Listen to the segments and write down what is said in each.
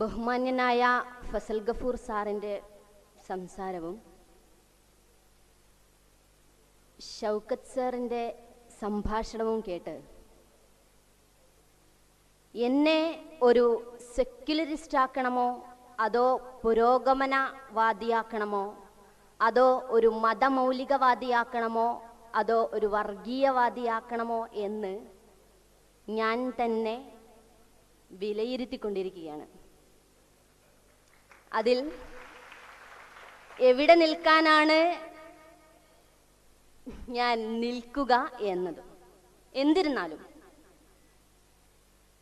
ബഹുമാന്യനായ ഫസൽ ഗഫൂർ സാറിന്റെ സംസാരവും ഷൗക്കത്ത് സാറിന്റെ സംഭാഷണവും കേട്ട് എന്നെ ഒരു സെക്യുലറിസ്റ്റ് ആക്കണമോ? അതോ പുരോഗമനവാദിയാക്കണമോ? അതോ ഒരു മതമൗലികവാദിയാക്കണമോ? അതോ ഒരു വർഗീയവാദിയാക്കണമോ എന്ന് ഞാൻ തന്നെ വിലയിരുത്തിക്കൊണ്ടിരിക്കുകയാണ്. അതിൽ എവിടെ നിൽക്കാനാണ് ഞാൻ നിൽക്കുക എന്നത്? എന്നിരുന്നാലും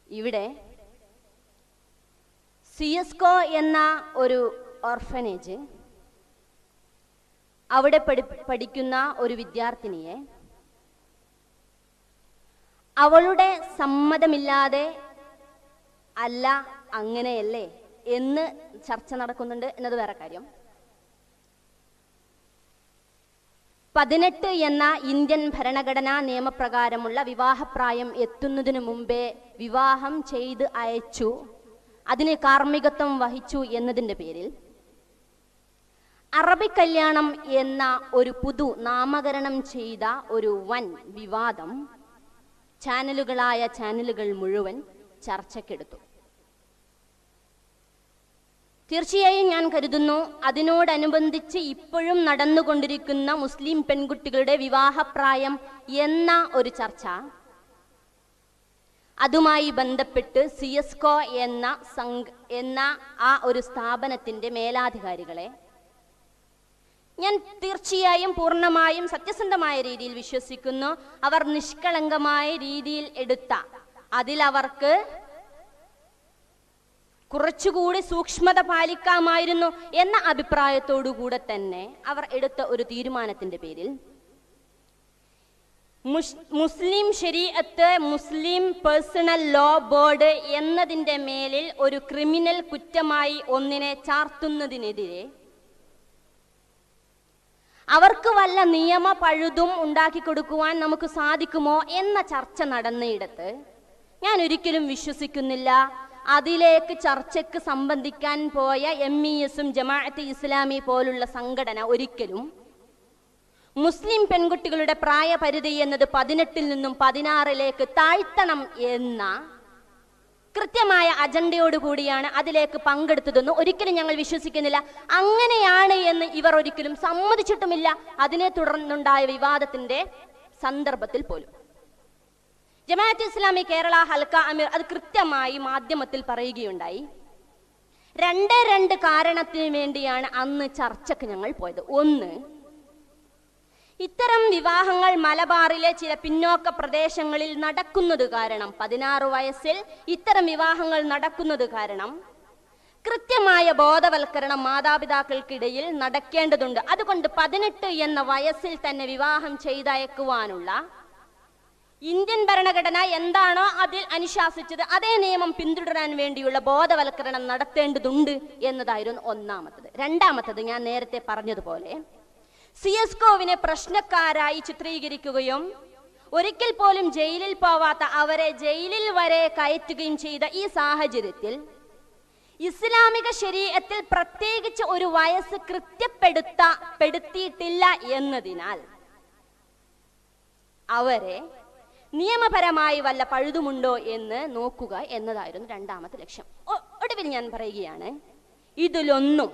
ഇവിടെ സിയസ്കോ എന്ന ഒരു ഓർഫനേജ് അവിടെ പഠി പഠിക്കുന്ന ഒരു വിദ്യാർത്ഥിനിയെ അവളുടെ സമ്മതമില്ലാതെ അല്ല അങ്ങനെയല്ലേ എന്ന് ചർച്ച നടക്കുന്നുണ്ട് എന്നത് വേറെ കാര്യം. പതിനെട്ട് എന്ന ഇന്ത്യൻ ഭരണഘടനാ നിയമപ്രകാരമുള്ള വിവാഹപ്രായം എത്തുന്നതിനു മുമ്പേ വിവാഹം ചെയ്ത് അയച്ചു അതിന് കാർമ്മികത്വം വഹിച്ചു എന്നതിന്റെ പേരിൽ. അറബി കല്യാണം എന്ന ഒരു പുതു നാമകരണം ചെയ്ത ഒരു വൻ വിവാദം ചാനലുകളായ ചാനലുകൾ മുഴുവൻ ചർച്ചയ്ക്കെടുത്തു. തീർച്ചയായും ഞാൻ കരുതുന്നു അതിനോടനുബന്ധിച്ച് ഇപ്പോഴും നടന്നുകൊണ്ടിരിക്കുന്ന മുസ്ലിം പെൺകുട്ടികളുടെ വിവാഹപ്രായം എന്ന ഒരു ചർച്ച. അതുമായി ബന്ധപ്പെട്ട് സി എസ് കോ എന്ന സംഘ എന്ന ആ ഒരു സ്ഥാപനത്തിന്റെ മേലാധികാരികളെ ഞാൻ തീർച്ചയായും പൂർണമായും സത്യസന്ധമായ രീതിയിൽ വിശ്വസിക്കുന്നു. അവർ നിഷ്കളങ്കമായ രീതിയിൽ എടുത്ത അതിലവർക്ക് കുറച്ചുകൂടി സൂക്ഷ്മത പാലിക്കാമായിരുന്നു എന്ന അഭിപ്രായത്തോടുകൂടെ തന്നെ അവർ എടുത്ത ഒരു തീരുമാനത്തിന്റെ പേരിൽ മുസ്ലിം ശരീഅത്ത് മുസ്ലിം പേഴ്സണൽ ലോ ബോർഡ് എന്നതിന്റെ മേലിൽ ഒരു ക്രിമിനൽ കുറ്റമായി ഒന്നിനെ ചാർത്തുന്നതിനെതിരെ അവർക്ക് വല്ല നിയമ പഴുതും ഉണ്ടാക്കി കൊടുക്കുവാൻ നമുക്ക് സാധിക്കുമോ എന്ന ചർച്ച നടന്നയിടത്ത് ഞാൻ ഒരിക്കലും വിശ്വസിക്കുന്നില്ല. അതിലേക്ക് ചർച്ചയ്ക്ക് സംബന്ധിക്കാൻ പോയ എം ഇ എസും ജമാഅത്ത് ഇസ്ലാമി പോലുള്ള സംഘടന ഒരിക്കലും മുസ്ലിം പെൺകുട്ടികളുടെ പ്രായപരിധി എന്നത് പതിനെട്ടിൽ നിന്നും പതിനാറിലേക്ക് താഴ്ത്തണം എന്ന കൃത്യമായ അജണ്ടയോട് കൂടിയാണ് അതിലേക്ക് പങ്കെടുത്തതെന്ന് ഒരിക്കലും ഞങ്ങൾ വിശ്വസിക്കുന്നില്ല. അങ്ങനെയാണ് എന്ന് ഇവർ ഒരിക്കലും സമ്മതിച്ചിട്ടുമില്ല. അതിനെ തുടർന്നുണ്ടായ വിവാദത്തിന്റെ സന്ദർഭത്തിൽ പോലും. ജമാഅത്ത് ഇസ്ലാമി കേരള ഹൽക്ക അമീർ അത് കൃത്യമായി മാധ്യമത്തിൽ പറയുകയുണ്ടായി. രണ്ട് രണ്ട് കാരണത്തിന് വേണ്ടിയാണ് അന്ന് ചർച്ചക്ക് ഞങ്ങൾ പോയത്. ഒന്ന് ഇത്തരം വിവാഹങ്ങൾ മലബാറിലെ ചില പിന്നോക്ക പ്രദേശങ്ങളിൽ നടക്കുന്നത് കാരണം പതിനാറ് വയസ്സിൽ ഇത്തരം വിവാഹങ്ങൾ നടക്കുന്നത് കാരണം കൃത്യമായ ബോധവൽക്കരണം മാതാപിതാക്കൾക്കിടയിൽ നടക്കേണ്ടതുണ്ട്. അതുകൊണ്ട് പതിനെട്ട് എന്ന വയസ്സിൽ തന്നെ വിവാഹം ചെയ്തയക്കുവാനുള്ള ഇന്ത്യൻ ഭരണഘടന എന്താണോ അതിൽ അനുശാസിച്ചത് അതേ നിയമം പിന്തുടരാൻ വേണ്ടിയുള്ള ബോധവൽക്കരണം നടത്തേണ്ടതുണ്ട് എന്നതായിരുന്നു ഒന്നാമത്തത്. രണ്ടാമത്തത് ഞാൻ നേരത്തെ പറഞ്ഞതുപോലെ സി എസ് കോവിനെ പ്രശ്നക്കാരായി ചിത്രീകരിക്കുകയും ഒരിക്കൽ പോലും ജയിലിൽ പോവാത്ത അവരെ ജയിലിൽ വരെ കയറ്റുകയും ചെയ്ത ഈ സാഹചര്യത്തിൽ ഇസ്ലാമിക ശരീരത്തിൽ പ്രത്യേകിച്ച് ഒരു വയസ്സ് കൃത്യപ്പെടുത്ത പെടുത്തിയിട്ടില്ല എന്നതിനാൽ അവരെ നിയമപരമായി വല്ല പഴുതുമുണ്ടോ എന്ന് നോക്കുക എന്നതായിരുന്നു രണ്ടാമത്തെ ലക്ഷ്യം. ഒടുവിൽ ഞാൻ പറയുകയാണ് ഇതിലൊന്നും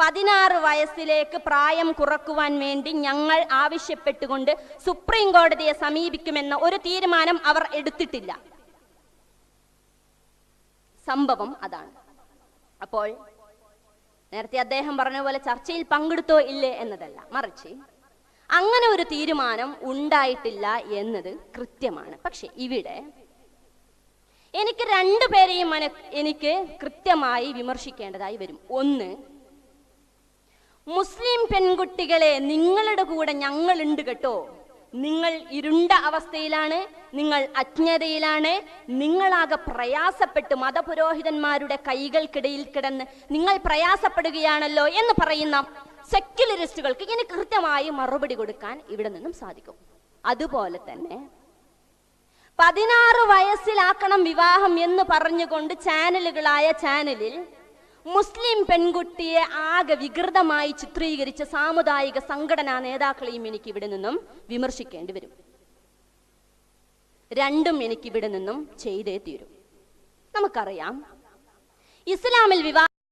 പതിനാറ് വയസ്സിലേക്ക് പ്രായം കുറക്കുവാൻ വേണ്ടി ഞങ്ങൾ ആവശ്യപ്പെട്ടുകൊണ്ട് സുപ്രീം കോടതിയെ സമീപിക്കുമെന്ന ഒരു തീരുമാനം അവർ എടുത്തിട്ടില്ല. സംഭവം അതാണ്. അപ്പോൾ നേരത്തെ അദ്ദേഹം പറഞ്ഞ പോലെ ചർച്ചയിൽ പങ്കെടുത്തോ ഇല്ലേ എന്നതല്ല. മറിച്ച് അങ്ങനെ ഒരു തീരുമാനം ഉണ്ടായിട്ടില്ല എന്നത് കൃത്യമാണ്. പക്ഷെ ഇവിടെ എനിക്ക് രണ്ടു പേരെയും മന- എനിക്ക് കൃത്യമായി വിമർശിക്കേണ്ടതായി വരും. ഒന്ന് മുസ്ലിം പെൺകുട്ടികളെ നിങ്ങളുടെ കൂടെ ഞങ്ങളുണ്ട് കേട്ടോ. നിങ്ങൾ ഇരുണ്ട അവസ്ഥയിലാണ് നിങ്ങൾ അജ്ഞതയിലാണ് നിങ്ങളാകെ പ്രയാസപ്പെട്ട് മതപുരോഹിതന്മാരുടെ കൈകൾക്കിടയിൽ കിടന്ന് നിങ്ങൾ പ്രയാസപ്പെടുകയാണല്ലോ എന്ന് പറയുന്ന സെക്യുലറിസ്റ്റുകൾക്ക് ഇങ്ങനെ കൃത്യമായി മറുപടി കൊടുക്കാൻ ഇവിടെ നിന്നും സാധിക്കും. അതുപോലെ തന്നെ പതിനാറ് വയസ്സിലാക്കണം വിവാഹം എന്ന് പറഞ്ഞുകൊണ്ട് ചാനലുകളായ ചാനലിൽ മുസ്ലിം പെൺകുട്ടിയെ ആകെ വികൃതമായി ചിത്രീകരിച്ച സാമുദായിക സംഘടനാ നേതാക്കളെയും എനിക്ക് ഇവിടെ നിന്നും വിമർശിക്കേണ്ടി വരും. രണ്ടും എനിക്ക് ഇവിടെ നിന്നും ചെയ്തേ തീരും. നമുക്കറിയാം. ഇസ്ലാമിൽ വിവാഹ